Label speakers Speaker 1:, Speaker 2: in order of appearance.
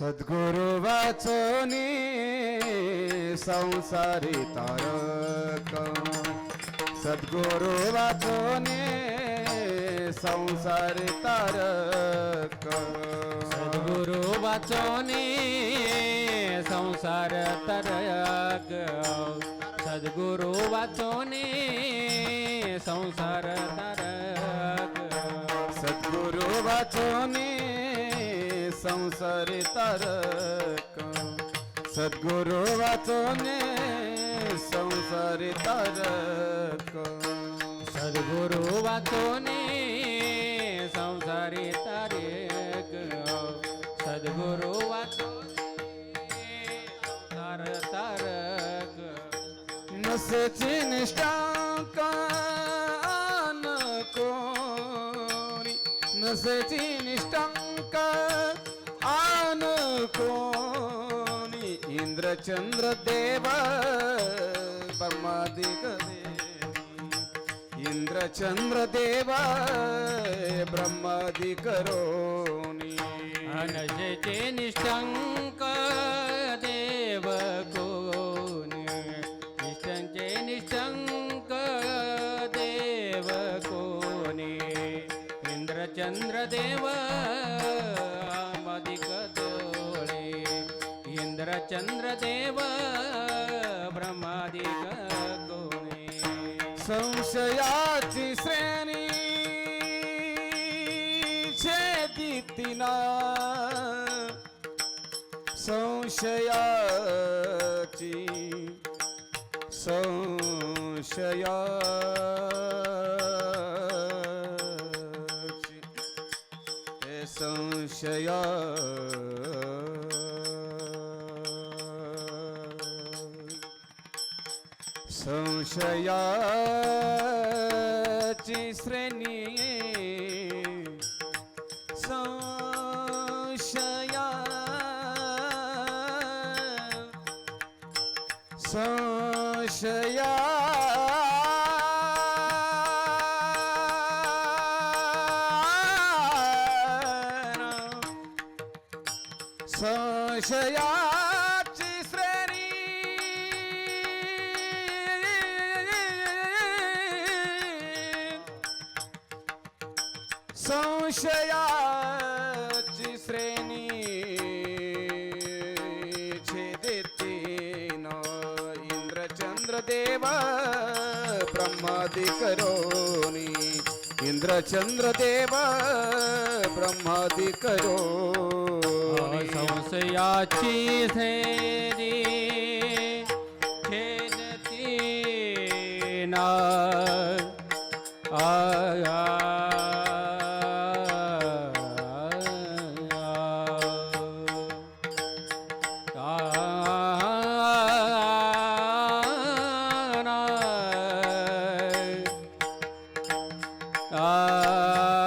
Speaker 1: सद्गुरु वाचोनी संसारी तारक। सद्गुरु वाचोनी संसारी तारक।
Speaker 2: सद्गुरु वाचोनी संसार तारक। सद्गुरु वाचोनी संसार तारक।
Speaker 1: सद्गुरु वाचोनी संसारी तारक. सद्गुरु वाचोनी संसारी तारक.
Speaker 2: सद्गुरु वाचोनी संसारी तारक. सद्गुरु वाचोनी संसार तारक.
Speaker 1: नसेची निष्ठांकान नको नसेची निष्ठा అనుకోని ఇంద్రచంద్ర దేవ
Speaker 2: బ్రహ్మాదిగదే ఇంద్రచంద్ర దేవ బ్రహ్మాదికరోని అనజే నిష్టంక దేవకోని నిష్టంచే నిష్టంక దేవకోని ఇంద్రచంద్ర దేవ మదికద चंद्रदेव ब्रह्मादिक कोणी.
Speaker 1: संशयाची श्रेणी छेदितीना संशयाची संशयाची. संशया संशयाची श्रेणी संशया संशया संशयाची संशयाची श्रेणी छेदेतीन इंद्रचंद्र देव ब्रह्मादि करोनी इंद्रचंद्र देव ब्रह्मादि करो
Speaker 2: संशयाची सेरी Ah